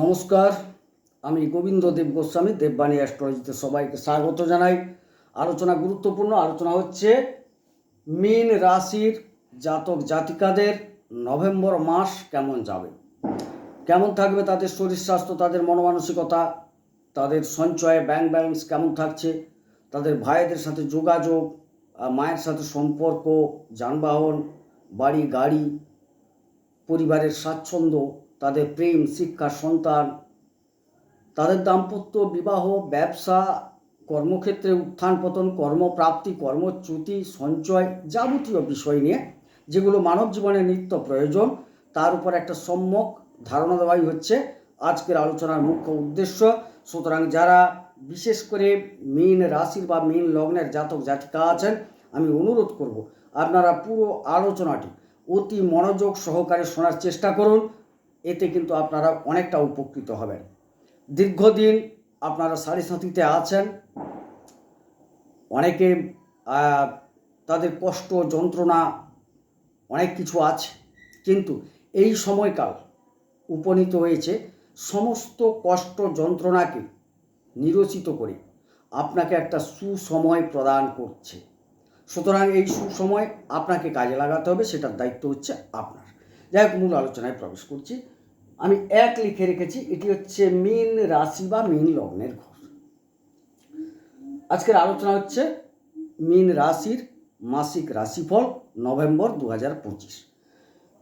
নমস্কার, আমি গোবিন্দ দেব গোস্বামী, দেববাণী অ্যাস্ট্রোলজিতে সবাইকে স্বাগত জানাই। আলোচনা গুরুত্বপূর্ণ, আলোচনা হচ্ছে মীন রাশির জাতক জাতিকাদের নভেম্বর মাস কেমন যাবে? কেমন থাকবে তাদের শরীর স্বাস্থ্য, তাদের মনমানসিকতা, তাদের সঞ্চয়ে ব্যাংক ব্যালেন্স কেমন থাকছে, তাদের ভাইদের সাথে যোগাযোগ মায়ের সাথে সম্পর্ক, যানবাহন, বাড়ি, গাড়ি, পরিবারের স্বাচ্ছন্দ্য তাদের প্রেম, শিক্ষা, সন্তান, তাদের দাম্পত্য, বিবাহ, ব্যবসা, কর্মক্ষেত্রে উত্থান পতন, কর্মপ্রাপ্তি, কর্মচ্যুতি, সঞ্চয় যাবতীয় বিষয় নিয়ে যেগুলো মানব জীবনে নিত্য প্রয়োজন, তার উপর একটা সম্যক ধারণা দেওয়াই হচ্ছে আজকের আলোচনার মুখ্য উদ্দেশ্য। সুতরাং যারা বিশেষ করে মীন রাশির বা মীন লগ্নের জাতক জাতিকা আছেন, আমি অনুরোধ করব আপনারা পুরো আলোচনাটি অতি মনোযোগ সহকারে শোনার চেষ্টা করুন। এতে কিন্তু আপনারা অনেকটা উপকৃত হবেন। দীর্ঘদিন আপনারা সাড়ে সাথীতে আছেন। অনেকে তাদের কষ্ট, যন্ত্রণা, অনেক কিছু আছে। কিন্তু এই সময়কাল উপনীত হয়েছে, সমস্ত কষ্ট, যন্ত্রণাকে নিরসিত করে আপনাকে একটা সুসময় প্রদান করছে। সুতরাং এই সুসময় আপনাকে কাজে লাগাতে হবে, সেটার দায়িত্ব হচ্ছে আপনার। যাই হোক, মূল আলোচনায় প্রবেশ করছি। আমি এক লিখে রেখেছি, এটি হচ্ছে মীন রাশি বা মীন লগ্নের ঘর। আজকের আলোচনা হচ্ছে মীন রাশির মাসিক রাশিফল নভেম্বর দু হাজার পঁচিশ।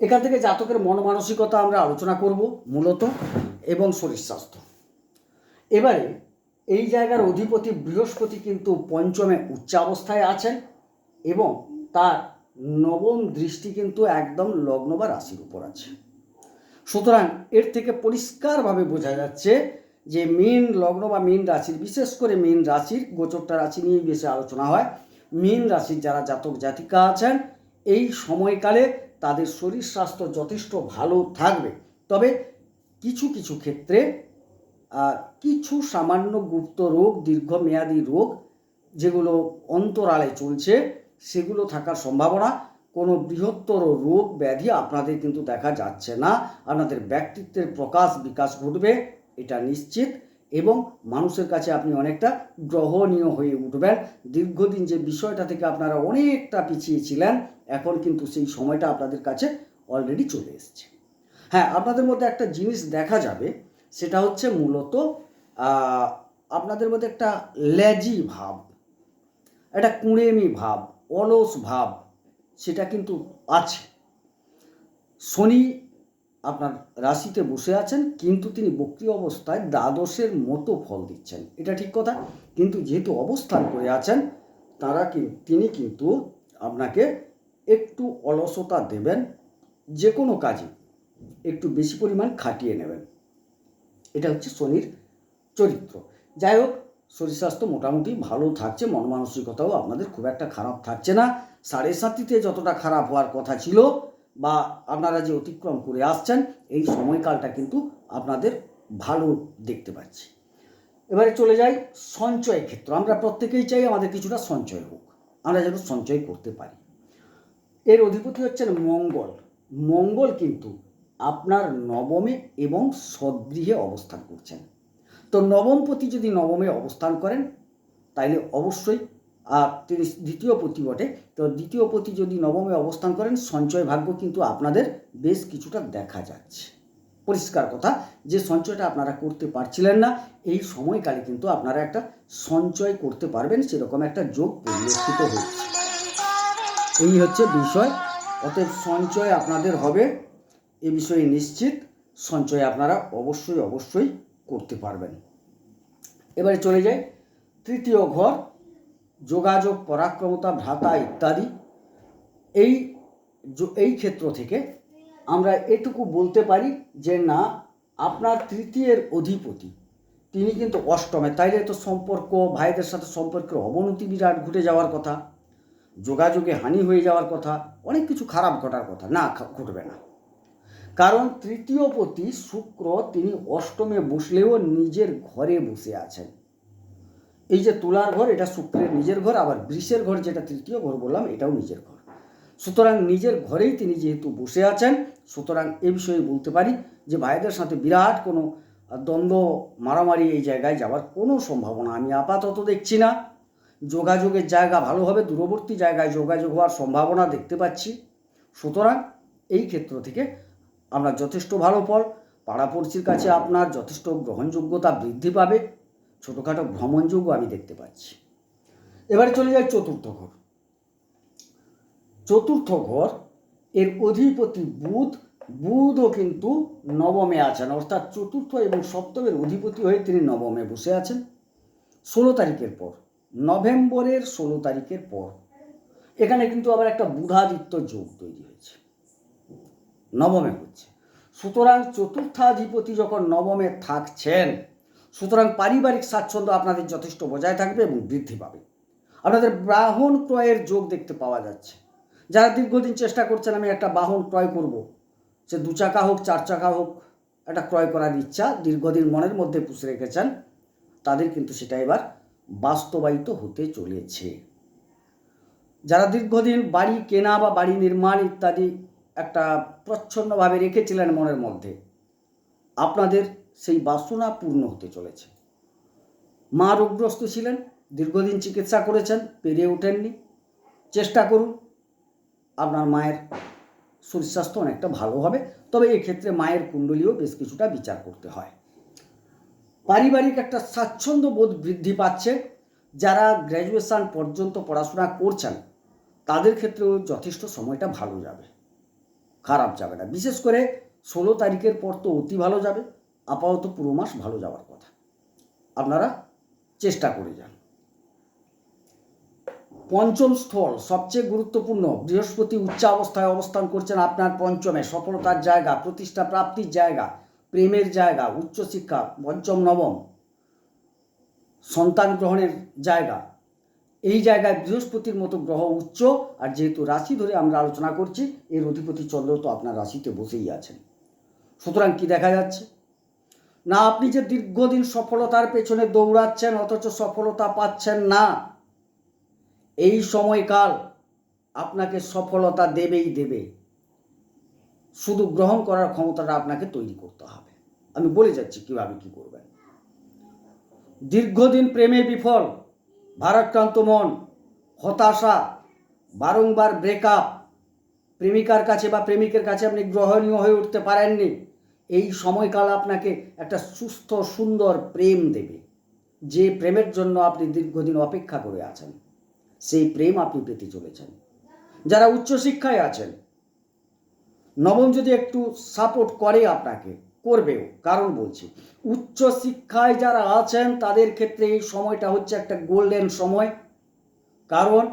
এখান থেকে জাতকের মন মানসিকতা আমরা আলোচনা করব মূলত এবং শরীর স্বাস্থ্য। এবারে এই জায়গার অধিপতি বৃহস্পতি কিন্তু পঞ্চমে উচ্চাবস্থায় আছেন এবং তার নবম দৃষ্টি কিন্তু একদম লগ্ন বা রাশির উপর আছে। সুতরাং এর থেকে পরিষ্কারভাবে বোঝা যাচ্ছে যে মীন লগ্ন বা মীন রাশির, বিশেষ করে মীন রাশির গোচরটা রাশি নিয়েই বেশি আলোচনা হয়। মীন রাশির যারা জাতক জাতিকা আছেন, এই সময়কালে তাদের শরীর স্বাস্থ্য যথেষ্ট ভালো থাকবে। তবে কিছু কিছু ক্ষেত্রে কিছু সামান্য গুপ্ত রোগ, দীর্ঘমেয়াদী রোগ যেগুলো অন্তরালে চলছে সেগুলো থাকার সম্ভাবনা, কোনো বৃহত্তর রোগ ব্যাধি আপনাদের কিন্তু দেখা যাচ্ছে না। আপনাদের ব্যক্তিত্বের প্রকাশ বিকাশ ঘটবে, এটা নিশ্চিত। এবং মানুষের কাছে আপনি অনেকটা গ্রহণীয় হয়ে উঠবেন। দীর্ঘদিন যে বিষয়টা থেকে আপনারা অনেকটা পিছিয়ে ছিলেন, এখন কিন্তু সেই সময়টা আপনাদের কাছে অলরেডি চলে এসেছে। হ্যাঁ আপনাদের মধ্যে একটা জিনিস দেখা যাবে, সেটা হচ্ছে মূলত আপনাদের মধ্যে একটা ল্যাজি ভাব, একটা কুঁড়েমি ভাব। অলস ভাব, সেটা কিন্তু আছে। শনি আপনার রাশিতে বসে আছেন, কিন্তু তিনি বক্রি অবস্থায় দ্বাদশের মতো ফল দিচ্ছেন। এটা ঠিক কথা, কিন্তু যেহেতু অবস্থান করে আছেন, তারা তিনি কিন্তু আপনাকে একটু অলসতা দেবেন যে কোনো কাজে একটু বেশি পরিমাণ খাটিয়ে নেবেন। এটা হচ্ছে শনির চরিত্র। যাই হোক শরীর স্বাস্থ্য মোটামুটি ভালো থাকছে, মন মানসিকতাও আপনাদের খুব একটা খারাপ থাকছে না। সাড়ে সাতিতে যতটা খারাপ হওয়ার কথা ছিল বা আপনারা যে অতিক্রম করে আসছেন, এই সময়কালটা কিন্তু আপনাদের ভালো দেখতে পাচ্ছি। এবারে চলে যাই সঞ্চয় ক্ষেত্র। আমরা প্রত্যেকেই চাই আমাদের কিছুটা সঞ্চয় হোক। আমরা যেন সঞ্চয় করতে পারি। এর অধিপতি হচ্ছেন মঙ্গল। মঙ্গল কিন্তু আপনার নবমে এবং সদ্গৃহে অবস্থান করছেন। তো নবমপতি যদি নবমে অবস্থান করেন তাইলে অবশ্যই আর তিনি দ্বিতীয় পতি বটে। তো দ্বিতীয় পতি যদি নবমে অবস্থান করেন সঞ্চয় ভাগ্য কিন্তু আপনাদের বেশ কিছুটা দেখা যাচ্ছে। পরিষ্কার কথা যে সঞ্চয়টা আপনারা করতে পারছিলেন না এই সময়কালে কিন্তু আপনারা একটা সঞ্চয় করতে পারবেন সেরকম একটা যোগ পরিলক্ষিত হচ্ছে। এই হচ্ছে বিষয়। অতএব সঞ্চয় আপনাদের হবে এ বিষয়ে নিশ্চিত। সঞ্চয় আপনারা অবশ্যই অবশ্যই করতে পারবেন। এবারে চলে যাই। তৃতীয় ঘর, যোগাযোগ, পরাক্রমতা, ভ্রাতা ইত্যাদি। এই এই ক্ষেত্র থেকে আমরা এটুকু বলতে পারি যে, না, আপনার তৃতীয়ের অধিপতি, তিনি কিন্তু অষ্টমে। তাইলে তো সম্পর্ক, ভাইদের সাথে সম্পর্কের অবনতি বিরাট ঘটে যাওয়ার কথা, যোগাযোগে হানি হয়ে যাওয়ার কথা, অনেক কিছু খারাপ ঘটার কথা। না ঘটবে না। কারণ তৃতীয় পতি শুক্র তিনি অষ্টমে বসলেও নিজের ঘরে বসে আছেন। এই যে তুলার ঘর, এটা শুক্রের নিজের ঘর, আবার বৃষের ঘর যেটা তৃতীয় ঘর বললাম, এটাও নিজের ঘর। সুতরাং নিজের ঘরেই তিনি যেহেতু বসে আছেন, সুতরাং এ বিষয়ে বলতে পারি যে ভাইদের সাথে বিরাট কোনো দ্বন্দ্ব, মারামারি এই জায়গায় যাওয়ার কোনো সম্ভাবনা আমি আপাতত দেখছি না। যোগাযোগের জায়গা ভালোভাবে দূরবর্তী জায়গায় যোগাযোগ হওয়ার সম্ভাবনা দেখতে পাচ্ছি। সুতরাং এই ক্ষেত্র থেকে আমরা যথেষ্ট ভালো ফল। পাড়াপড়শির কাছে আপনার যথেষ্ট গ্রহণযোগ্যতা বৃদ্ধি পাবে। ছোটোখাটো ভ্রমণযোগ্য আমি দেখতে পাচ্ছি। এবারে চলে যাই চতুর্থ ঘর। চতুর্থ ঘর, এর অধিপতি বুধ। বুধও কিন্তু নবমে আছেন, অর্থাৎ চতুর্থ এবং সপ্তমের অধিপতি হয়ে তিনি নবমে বসে আছেন। ষোলো তারিখের পর, নভেম্বরের ষোলো তারিখের পর, এখানে কিন্তু আবার একটা বুধাদিত্য যোগ তৈরি হয়েছে। নবমে হচ্ছে। সুতরাং চতুর্থাধিপতি যখন নবমে থাকছেন, সুতরাং পারিবারিক স্বাচ্ছন্দ্য আপনাদের যথেষ্ট বজায় থাকবে এবং বৃদ্ধি পাবে। আপনাদের বাহন ক্রয়ের যোগ দেখতে পাওয়া যাচ্ছে। যারা দীর্ঘদিন চেষ্টা করছেন, আমি একটা বাহন ক্রয় করব। সে দু চাকা হোক, চার চাকা হোক, একটা ক্রয় করার ইচ্ছা দীর্ঘদিন মনের মধ্যে পুষে রেখেছেন, তাদের কিন্তু সেটা এবার বাস্তবায়িত হতে চলেছে। যারা দীর্ঘদিন বাড়ি কেনা বা বাড়ি নির্মাণ ইত্যাদি একটা প্রচ্ছন্নভাবে রেখেছিলেন মনের মধ্যে। আপনাদের সেই বাসনা পূর্ণ হতে চলেছে। মা রোগগ্রস্ত ছিলেন, দীর্ঘদিন চিকিৎসা করেছেন, পেরিয়ে ওঠেননি। চেষ্টা করুন, আপনার মায়ের শরীর স্বাস্থ্য অনেকটা ভালো হবে, তবে এক্ষেত্রে মায়ের কুণ্ডলীও বেশ কিছুটা বিচার করতে হয়। পারিবারিক একটা স্বাচ্ছন্দ্য বোধ বৃদ্ধি পাচ্ছে। যারা গ্র্যাজুয়েশন পর্যন্ত পড়াশোনা করছেন, তাদের ক্ষেত্রেও যথেষ্ট সময়টা ভালো যাবে। খারাপ যাবে না। বিশেষ করে ষোলো তারিখের পর তো অতি ভালো যাবে। আপাতত পুরো মাস ভালো যাওয়ার কথা। আপনারা চেষ্টা করে যান। পঞ্চম স্থল, সবচেয়ে গুরুত্বপূর্ণ। বৃহস্পতি উচ্চ অবস্থায় অবস্থান করছেন আপনার পঞ্চমে। সফলতার জায়গা, প্রতিষ্ঠা প্রাপ্তির জায়গা, প্রেমের জায়গা, উচ্চশিক্ষা, পঞ্চম, নবম। সন্তান গ্রহণের জায়গা। এই জায়গায় বৃহস্পতির মতো গ্রহ উচ্চ, আর যেহেতু রাশি ধরে আমরা আলোচনা করছি, এর অধিপতি চন্দ্র তো আপনার রাশিতে বসেই আছেন। সুতরাং কি দেখা যাচ্ছে? না, আপনি যে দীর্ঘদিন সফলতার পেছনে দৌড়াচ্ছেন, অথচ সফলতা পাচ্ছেন না। এই সময়কাল আপনাকে সফলতা দেবেই দেবে। শুধু গ্রহণ করার ক্ষমতাটা আপনাকে তৈরি করতে হবে। আমি বলে যাচ্ছি কীভাবে কী করবেন। দীর্ঘদিন প্রেমে বিফল ভারাক্রান্ত মন, হতাশা, বারংবার ব্রেকআপ প্রেমিকার কাছে বা প্রেমিকের কাছে আপনি গ্রহণীয় হয়ে উঠতে পারেননি, এই সময়কাল আপনাকে একটা সুস্থ, সুন্দর প্রেম দেবে। যে প্রেমের জন্য আপনি দীর্ঘদিন অপেক্ষা করে আছেন, সেই প্রেম আপনি পেতে চলেছেন। যারা উচ্চশিক্ষায় আছেন, নবম যদি একটু সাপোর্ট করে আপনাকে করবেও, কারণ বলছি, উচ্চ শিক্ষায় যারা আছেন, তাদের ক্ষেত্রে এই সময়টা হচ্ছে একটা গোল্ডেন সময়। কারণ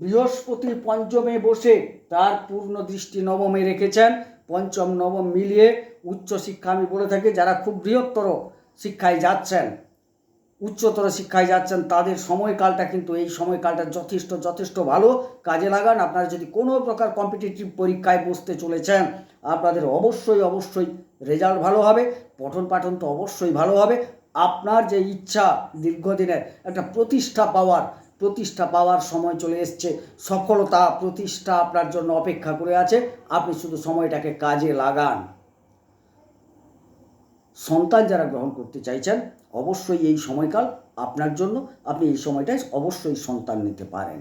বৃহস্পতি পঞ্চমে বসে তার পূর্ণ দৃষ্টি নবমে রেখেছেন, পঞ্চম নবম মিলিয়ে উচ্চ শিক্ষা আমি বলে থাকি, যারা খুব বৃহত্তর শিক্ষায় যাচ্ছেন উচ্চতর শিক্ষায় যাচ্ছেন, তাদের সময়কালটা কিন্তু এই সময়কালটা যথেষ্ট যথেষ্ট ভালো। কাজে লাগান, আপনারা যদি কোনো প্রকার কম্পিটিটিভ পরীক্ষায় বসতে চলেছেন, আপনাদের অবশ্যই অবশ্যই রেজাল্ট ভালো হবে। পঠন পাঠন তো অবশ্যই ভালো হবে। আপনার যে ইচ্ছা, দীর্ঘদিনের একটা প্রতিষ্ঠা পাওয়ার প্রতিষ্ঠা পাওয়ার সময় চলে এসছে। সফলতা, প্রতিষ্ঠা আপনার জন্য অপেক্ষা করে আছে। আপনি শুধু সময়টাকে কাজে লাগান। সন্তান যারা গ্রহণ করতে চাইছেন অবশ্যই এই সময়কাল আপনার জন্য আপনি এই সময়টায় অবশ্যই সন্তান নিতে পারেন।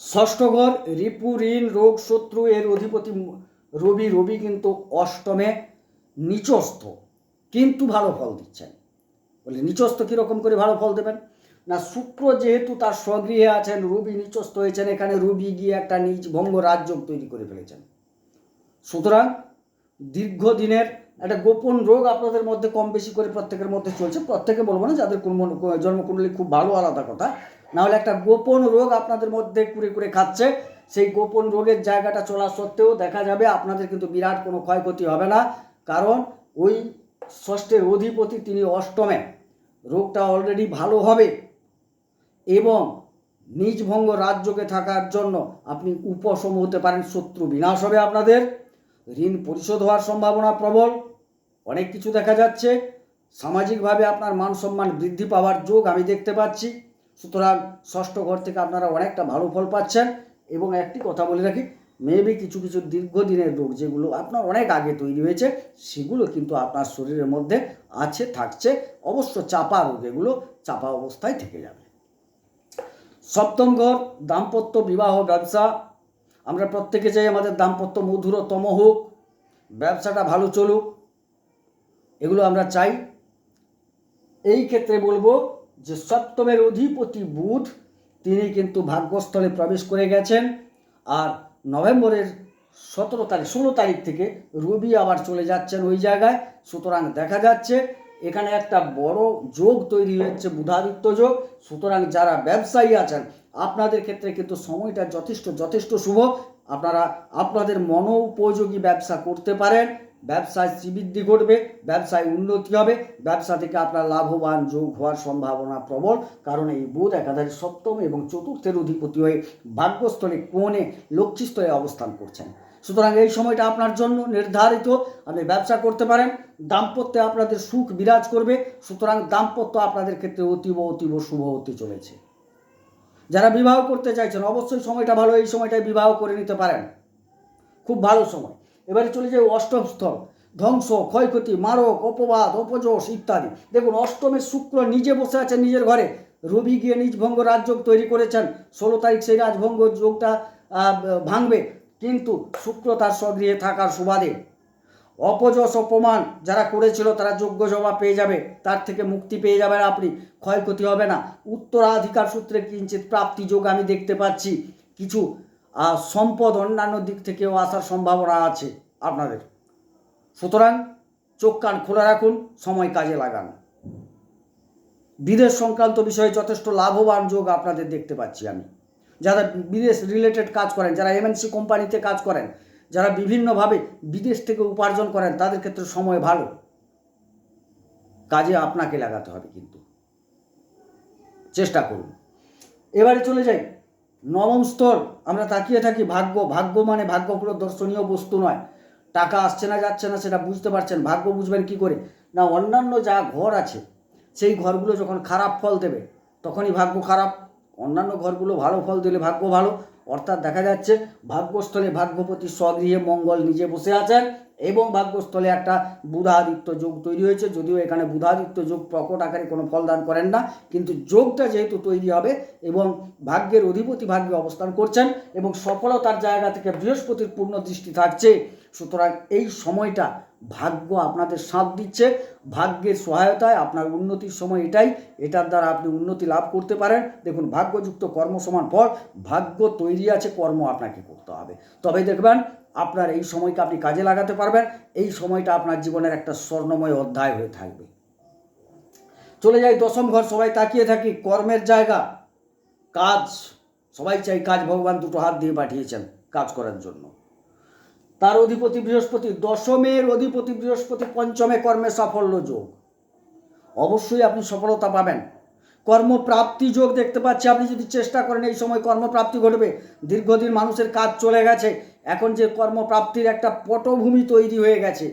ষষ্ঠ ঘর, রিপু, ঋণ, রোগ, শত্রু, এর অধিপতি রবি রবি কিন্তু অষ্টমে নিচস্থ, কিন্তু ভালো ফল দিচ্ছেন। বলে নিচস্থ কীরকম করে ভালো ফল দেবেন? না, শুক্র যেহেতু তার স্বগৃহে আছেন, রবি নিচস্থ হয়েছেন, এখানে রবি গিয়ে একটা নিজ ভঙ্গ রাজ্য তৈরি করে ফেলেছেন। সুতরাং দীর্ঘদিনের একটা গোপন রোগ আপনাদের মধ্যে কম বেশি করে প্রত্যেকের মধ্যে চলছে। প্রত্যেকে বলব না, যাদের জন্মকুণ্ডলী খুব ভালো আলাদা কথা। নাহলে একটা গোপন রোগ আপনাদের মধ্যে কুড়ে কুড়ে খাচ্ছে। সেই গোপন রোগের জায়গাটা চলা সত্ত্বেও দেখা যাবে আপনাদের কিন্তু বিরাট কোনো ক্ষয়ক্ষতি হবে না। কারণ ওই ষষ্ঠের অধিপতি তিনি অষ্টমে। রোগটা অলরেডি ভালো হবে। এবং নিজভঙ্গ রাজ্যকে থাকার জন্য আপনি উপশম হতে পারেন, শত্রু বিনাশ হবে আপনাদের। ঋণ পরিশোধ হওয়ার সম্ভাবনা প্রবল। অনেক কিছু দেখা যাচ্ছে। সামাজিকভাবে আপনার মান সম্মান বৃদ্ধি পাওয়ার যোগ আমি দেখতে পাচ্ছি। সুতরাং ষষ্ঠ ঘর থেকে আপনারা অনেকটা ভালো ফল পাচ্ছেন। এবং একটি কথা বলে রাখি মেবি কিছু কিছু দীর্ঘদিনের রোগ যেগুলো আপনার অনেক আগে তৈরি হয়েছে, সেগুলো কিন্তু আপনার শরীরের মধ্যে আছে, থাকছে। অবশ্য চাপা রোগ এগুলো চাপা অবস্থায় থেকে যাবে। সপ্তম ঘর, দাম্পত্য বিবাহ ব্যবসা। আমরা প্রত্যেকে চাই আমাদের দাম্পত্য মধুরতম হোক, ব্যবসাটা ভালো চলুক। এগুলো আমরা চাই। এই ক্ষেত্রে বলব যে সপ্তমের অধিপতি বুধ, তিনি কিন্তু ভাগ্যস্থলে প্রবেশ করে গেছেন আর নভেম্বরের সতেরো তারিখ, ষোলো তারিখ থেকে রবি আবার চলে যাচ্ছেন ওই জায়গায়। সুতরাং দেখা যাচ্ছে এখানে একটা বড় যোগ তৈরি হচ্ছে বুধাদিত্য যোগ। সুতরাং যারা ব্যবসায়ী আছেন, আপনাদের ক্ষেত্রে কিন্তু সময়টা যথেষ্ট যথেষ্ট শুভ। আপনারা, আপনাদের মনোপযোগী ব্যবসা করতে পারেন। ব্যবসায় শ্রীবৃদ্ধি ঘটবে, ব্যবসায় উন্নতি হবে, ব্যবসা থেকে আপনার লাভবান, যোগ হওয়ার সম্ভাবনা প্রবল। কারণ এই বুধ একাধারে সপ্তম এবং চতুর্থের অধিপতি হয়ে ভাগ্যস্থলে, কোণে, লক্ষ্মীস্থলে অবস্থান করছেন। সুতরাং এই সময়টা আপনার জন্য নির্ধারিত। আপনি ব্যবসা করতে পারেন, দাম্পত্যে আপনাদের সুখ বিরাজ করবে। সুতরাং দাম্পত্য আপনাদের ক্ষেত্রে অতীব অতীব শুভ হতে চলেছে। যারা বিবাহ করতে চাইছেন, অবশ্যই সময়টা ভালো, এই সময়টায় বিবাহ করে নিতে পারেন। খুব ভালো সময়। এবারে চলে যায় অষ্টম স্থল। ধ্বংস, ক্ষয়ক্ষতি, মারক, অপবাদ, অপযশ ইত্যাদি। দেখুন অষ্টমের শুক্র নিজে বসে আছেন নিজের ঘরে। রবি গিয়ে নিজ ভঙ্গ রাজযোগ তৈরি করেছেন। ষোলো তারিখ সেই রাজভঙ্গ যোগটা ভাঙবে। কিন্তু শুক্র তার স্বগৃহে থাকার সুবাদে। অপযশ, অপমান যারা করেছিল, তারা যোগ্য জবাব পেয়ে যাবে। তার থেকে মুক্তি পেয়ে যাবেন আপনি। ক্ষয়ক্ষতি হবে না। উত্তরাধিকার সূত্রে কিঞ্চিত প্রাপ্তি যোগ আমি দেখতে পাচ্ছি। কিছু সম্পদ অন্যান্য দিক থেকেও আসার সম্ভাবনা আছে আপনাদের। সুতরাং চোখ কান খোলা রাখুন, সময় কাজে লাগান। বিদেশ সংক্রান্ত বিষয়ে যথেষ্ট লাভবান যোগ আপনাদের দেখতে পাচ্ছি আমি। যারা বিদেশ রিলেটেড কাজ করেন, যারা এমএনসি কোম্পানিতে কাজ করেন, যারা বিভিন্নভাবে বিদেশ থেকে উপার্জন করেন, তাদের ক্ষেত্রে সময় ভালো। কাজে আপনাকে লাগাতে হবে কিন্তু। চেষ্টা করুন। এবারে চলে যাই। নবম স্তর, আমরা তাকিয়ে থাকি ভাগ্য। ভাগ্য মানে ভাগ্য কোনো দর্শনীয় বস্তু নয়। টাকা আসছে না যাচ্ছে না সেটা বুঝতে পারছেন। ভাগ্য বুঝবেন কি করে? না, অন্যান্য যা ঘর আছে, সেই ঘরগুলো যখন খারাপ ফল দেবে, তখনই ভাগ্য খারাপ। অন্যান্য ঘরগুলো ভালো ফল দিলে ভাগ্য ভালো। অর্থাৎ দেখা যাচ্ছে, ভাগ্যস্থলে ভাগ্যপতি স্বগৃহে মঙ্গল নিজে বসে আছেন। এবং ভাগ্যস্থলে একটা বুধাদিত্য যোগ তৈরি হয়েছে। যদিও এখানে বুধাদিত্য যোগ প্রকট আকারে কোনো ফলদান করেন না, কিন্তু যোগটা যেহেতু তৈরি হবে এবং ভাগ্যের অধিপতি ভাগ্যে অবস্থান করছেন এবং সফলতার জায়গা থেকে বৃহস্পতির পূর্ণ দৃষ্টি থাকছে সুতরাং এই সময়টা ভাগ্য আপনাদের সাথ দিচ্ছে। ভাগ্যের সহায়তায় আপনার উন্নতির সময় এটাই। এটার দ্বারা আপনি উন্নতি লাভ করতে পারেন। দেখুন, ভাগ্যযুক্ত কর্ম সমান ফল। ভাগ্য তৈরি আছে, কর্ম আপনাকে করতে হবে। তবে দেখবেন, আপনার এই সময়কে আপনি কাজে লাগাতে পারবেন। এই সময়টা আপনার জীবনের একটা স্বর্ণময় অধ্যায় হয়ে থাকবে। চলে যাই দশম ঘর, সবাই তাকিয়ে থাকি। কর্মের জায়গা, কাজ। সবাই চাই কাজ ভগবান দুটো হাত দিয়ে পাঠিয়েছেন কাজ করার জন্য। তার অধিপতি বৃহস্পতি, দশমের অধিপতি বৃহস্পতি, পঞ্চমে কর্মে সাফল্য যোগ। অবশ্যই আপনি সফলতা পাবেন। কর্মপ্রাপ্তি যোগ দেখতে পাচ্ছি, আপনি যদি চেষ্টা করেন, এই সময় কর্মপ্রাপ্তি ঘটবে। দীর্ঘদিন মানুষের কাজ চলে গেছে, এখন যে কর্মপ্রাপ্তির একটা পটভূমি তৈরি হয়ে গেছে,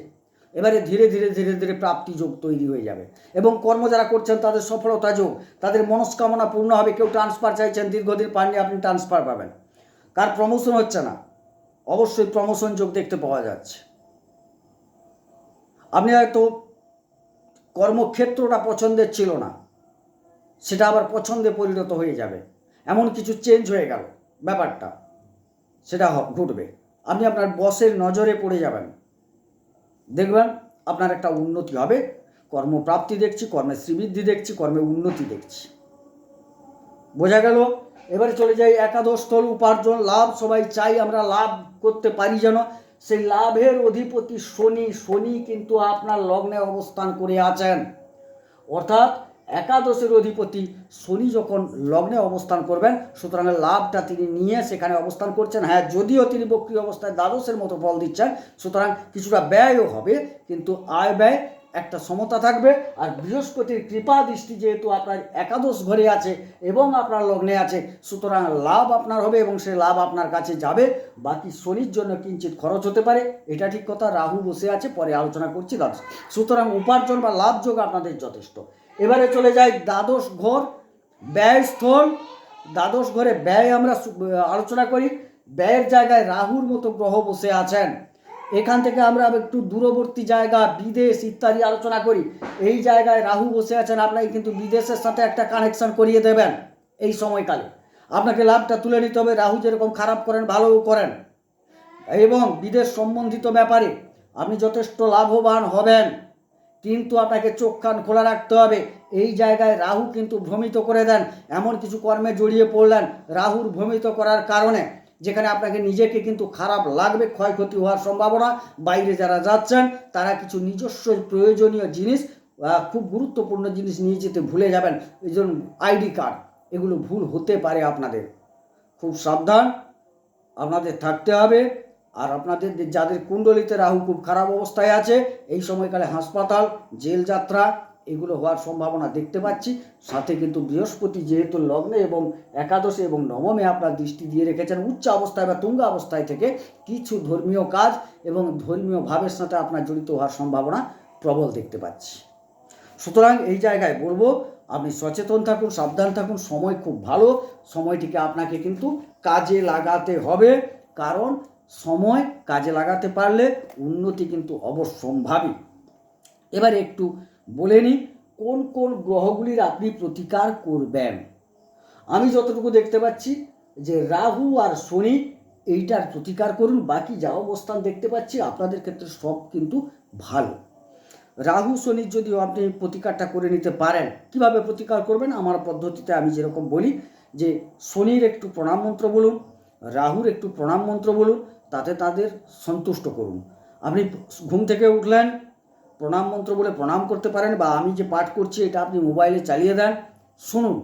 এবারে ধীরে ধীরে ধীরে ধীরে প্রাপ্তি যোগ তৈরি হয়ে যাবে। এবং কর্ম যারা করছেন, তাদের সফলতা যোগ, তাদের মনস্কামনা পূর্ণ হবে। কেউ ট্রান্সফার চাইছেন, দীর্ঘদিন পাননি, আপনি ট্রান্সফার পাবেন। কার প্রমোশন হচ্ছে না। অবশ্যই প্রমোশন যোগ দেখতে পাওয়া যাচ্ছে। আপনি হয়তো কর্মক্ষেত্রটা পছন্দের ছিল না, সেটা আবার পছন্দে পরিণত হয়ে যাবে। এমন কিছু চেঞ্জ হয়ে গেল, ব্যাপারটা, সেটা ঘটবে। আপনি আপনার বসের নজরে পড়ে যাবেন। দেখবেন আপনার একটা উন্নতি হবে। কর্মপ্রাপ্তি দেখছি কর্মে শ্রীবৃদ্ধি দেখছি কর্মে উন্নতি দেখছি। বোঝা গেল? এবারে চলে যাই একাদশ স্থল উপার্জন, লাভ, সবাই চাই আমরা লাভ করতে পারি যেন, সেই লাভের অধিপতি শনি শনি কিন্তু আপনার লগ্নে অবস্থান করে আছেন। অর্থাৎ একাদশের অধিপতি শনি যখন লগ্নে অবস্থান করবেন, সুতরাং লাভটা তিনি নিয়ে সেখানে অবস্থান করছেন। হ্যাঁ যদিও তিনি বক্রি অবস্থায় দ্বাদশের মতো ফল দিচ্ছেন, সুতরাং কিছুটা ব্যয়ও হবে, কিন্তু আয় ব্যয় একটা সমতা থাকবে আর বৃহস্পতির কৃপা দৃষ্টি যেহেতু আপনার একাদশ ঘরে আছে এবং আপনার লগ্নে আছে, সুতরাং লাভ আপনার হবে এবং সে লাভ আপনার কাছে যাবে। বাকি শনির জন্য কিঞ্চিত খরচ হতে পারে, এটা ঠিক কথা, রাহু বসে আছে, পরে আলোচনা করছি দ্বাদশ। সুতরাং উপার্জন বা লাভ যোগ আপনাদের যথেষ্ট। এবারে চলে যাই দ্বাদশ ঘর ব্যয়স্থল দ্বাদশ ঘরে ব্যয় আমরা আলোচনা করি। ব্যয়ের জায়গায় রাহুর মতো গ্রহ বসে আছেন। এখান থেকে আমরা একটু দূরবর্তী জায়গা, বিদেশ ইত্যাদি আলোচনা করি। এই জায়গায় রাহু বসে আছেন, আপনাকে কিন্তু বিদেশের সাথে একটা কানেকশন করিয়ে দেবেন এই সময়কালে। আপনাকে লাভটা তুলে নিতে হবে, রাহু যেরকম খারাপ করেন, ভালোও করেন। এবং বিদেশ সম্বন্ধিত ব্যাপারে আপনি যথেষ্ট লাভবান হবেন। কিন্তু আপনাকে চোখ কান খোলা রাখতে হবে, এই জায়গায় রাহু কিন্তু ভ্রমিত করে দেন। এমন কিছু কর্মে জড়িয়ে পড়লেন রাহুর ভ্রমিত করার কারণে। যেখানে আপনাকে নিজেকে কিন্তু খারাপ লাগবে, ক্ষয়ক্ষতি হওয়ার সম্ভাবনা। বাইরে যারা যাচ্ছেন, তারা কিছু নিজস্ব প্রয়োজনীয় জিনিস খুব গুরুত্বপূর্ণ জিনিস নিয়ে যেতে ভুলে যাবেন। এই জন্য আইডি কার্ড, এগুলো ভুল হতে পারে আপনাদের। খুব সাবধান, আপনাদের থাকতে হবে। আর আপনাদের যাদের কুণ্ডলিতে রাহু খুব খারাপ অবস্থায় আছে, এই সময়কালে হাসপাতাল জেল যাত্রা এগুলো হওয়ার সম্ভাবনা দেখতে পাচ্ছি। সাথে কিন্তু বৃহস্পতি যেহেতু লগ্নে এবং একাদশে এবং নবমে আপনার দৃষ্টি দিয়ে রেখেছেন, উচ্চ অবস্থায় বা তুঙ্গ অবস্থায় থেকে কিছু ধর্মীয় কাজ এবং ধর্মীয় ভাবের সাথে আপনার জড়িত হওয়ার সম্ভাবনা প্রবল দেখতে পাচ্ছি। সুতরাং এই জায়গায় বলব, আপনি সচেতন থাকুন, সাবধান থাকুন, সময় খুব ভালো। সময়টিকে আপনাকে কিন্তু কাজে লাগাতে হবে, কারণ সময় কাজে লাগাতে পারলে উন্নতি কিন্তু অবশ্যম্ভাবী। এবারে একটু বলে নিই কোন কোন গ্রহগুলির আপনি প্রতিকার করবেন। আমি যতটুকু দেখতে পাচ্ছি যে রাহু আর শনি এইটার প্রতিকার করুন, বাকি যা অবস্থান দেখতে পাচ্ছি আপনাদের ক্ষেত্রে সব কিন্তু ভালো। রাহু শনির যদি আপনি প্রতিকারটা করে নিতে পারেন, কীভাবে প্রতিকার করবেন আমার পদ্ধতিতে আমি যেরকম বলি যে শনির একটু প্রণাম মন্ত্র বলুন, রাহুর একটু প্রণাম মন্ত্র বলুন, তাতে তাদের সন্তুষ্ট করুন। আপনি ঘুম থেকে উঠলেন প্রণাম মন্ত্র বলে প্রণাম করতে পারেন বা আমি যে পাঠ করছি এটা আপনি মোবাইলে চালিয়ে দেন। শুনুন,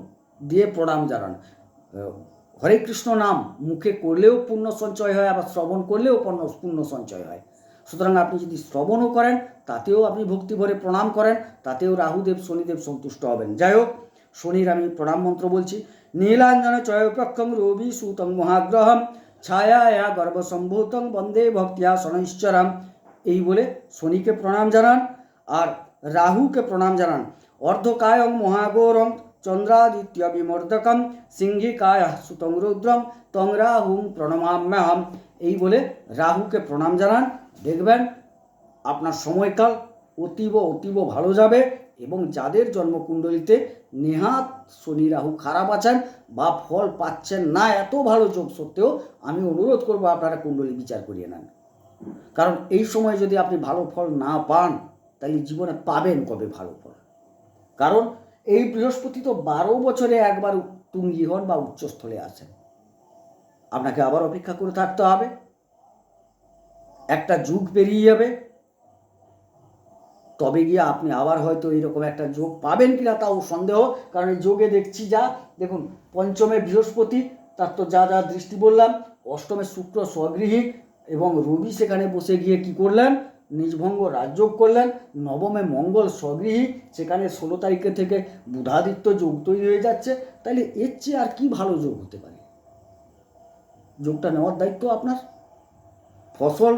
দিয়ে প্রণাম জানান। হরে কৃষ্ণ নাম, মুখে করলেও পুণ্য সঞ্চয় হয়, আবার শ্রবণ করলেও পুণ্য পুণ্য সঞ্চয় হয়। সুতরাং আপনি যদি শ্রবণও করেন, তাতেও আপনি ভক্তি ভরে প্রণাম করেন, তাতেও রাহুদেব, শনিদেব সন্তুষ্ট হবেন। যাই হোক, শনির আমি প্রণাম মন্ত্র বলছি। নীলাঞ্জন চয়পক্ষং রবি সুতং মহাগ্রহম ছায়া গর্ভসম্ভূতং বন্দে ভক্তিয়া শনৈশ্চরাম এই বলে শনিকে প্রণাম জানান আর রাহুকে প্রণাম জানান। অর্ধকায়ং মহাগৌরং চন্দ্রাদিত্য বিমর্দকম সিংহিকায় সুতং রুদ্রম তং রাহুং প্রণমাম্যহম। এই বলে রাহুকে প্রণাম জানান। দেখবেন আপনার সময়কাল অতীব অতীব ভালো যাবে এবং যাদের জন্মকুণ্ডলিতে নেহাত শনি রাহু খারাপ আছেন বা ফল পাচ্ছেন না, এত ভালো যোগ সত্ত্বেও আমি অনুরোধ করব আপনারা কুণ্ডলী বিচার করিয়ে নেন। কারণ এই সময় যদি আপনি ভালো ফল না পান, তাহলে জীবনে পাবেন কবে ভালো ফল? কারণ এই বৃহস্পতি তো বারো বছরে একবার তুঙ্গি হন বা উচ্চস্থলে আসেন। আপনাকে আবার অপেক্ষা করে থাকতে হবে। একটা যুগ পেরিয়ে যাবে। তবে গিয়ে আপনি আবার হয়তো এরকম একটা যোগ পাবেন কিনা তাও সন্দেহ। কারণ এই যোগে দেখছি যা, দেখুন, পঞ্চমে বৃহস্পতি, তার তো যা যা দৃষ্টি বললাম, অষ্টমে শুক্র স্বগৃহী এবং রবি সেখানে বসে গিয়ে কি করলেন? নিজভঙ্গ রাজযোগ করলেন। নবমে মঙ্গল স্বগৃহী, সেখানে ষোলো তারিখে থেকে বুধাদিত্য যোগ তৈরি হয়ে যাচ্ছে। তাহলে এর চেয়ে আর কি ভালো যোগ হতে পারে? যোগটা নেওয়ার দায়িত্ব আপনার। ফসল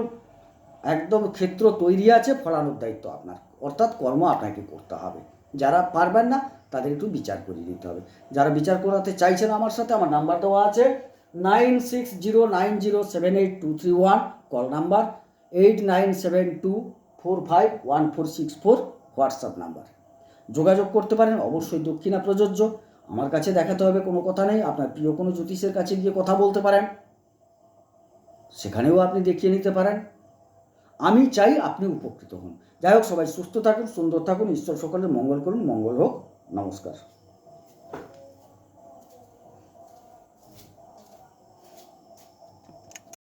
একদম ক্ষেত্র তৈরি আছে, ফলানোর দায়িত্ব আপনার। অর্থাৎ কর্ম আপনাকে করতে হবে। যারা পারবেন না, তাদের একটু বিচার করিয়ে দিতে হবে। যারা বিচার করাতে চাইছেন আমার সাথে, আমার নাম্বার দেওয়া আছে। Nine six zero nine zero seven eight two three one call number eight nine seven two four five one four six four WhatsApp number যোগাযোগ করতে পারেন, অবশ্যই দক্ষিণা প্রযোজ্য। আমার কাছে দেখাতে হবে, কোনো কথা নেই। আপনার প্রিয় কোনো জ্যোতিষের কাছে গিয়ে কথা বলতে পারেন। সেখানেও আপনি দেখিয়ে নিতে পারেন। আমি চাই আপনি উপকৃত হন। যাই হোক, সবাই সুস্থ থাকুন, সুন্দর থাকুন, ঈশ্বর সকলের মঙ্গল করুন, মঙ্গল হোক। নমস্কার।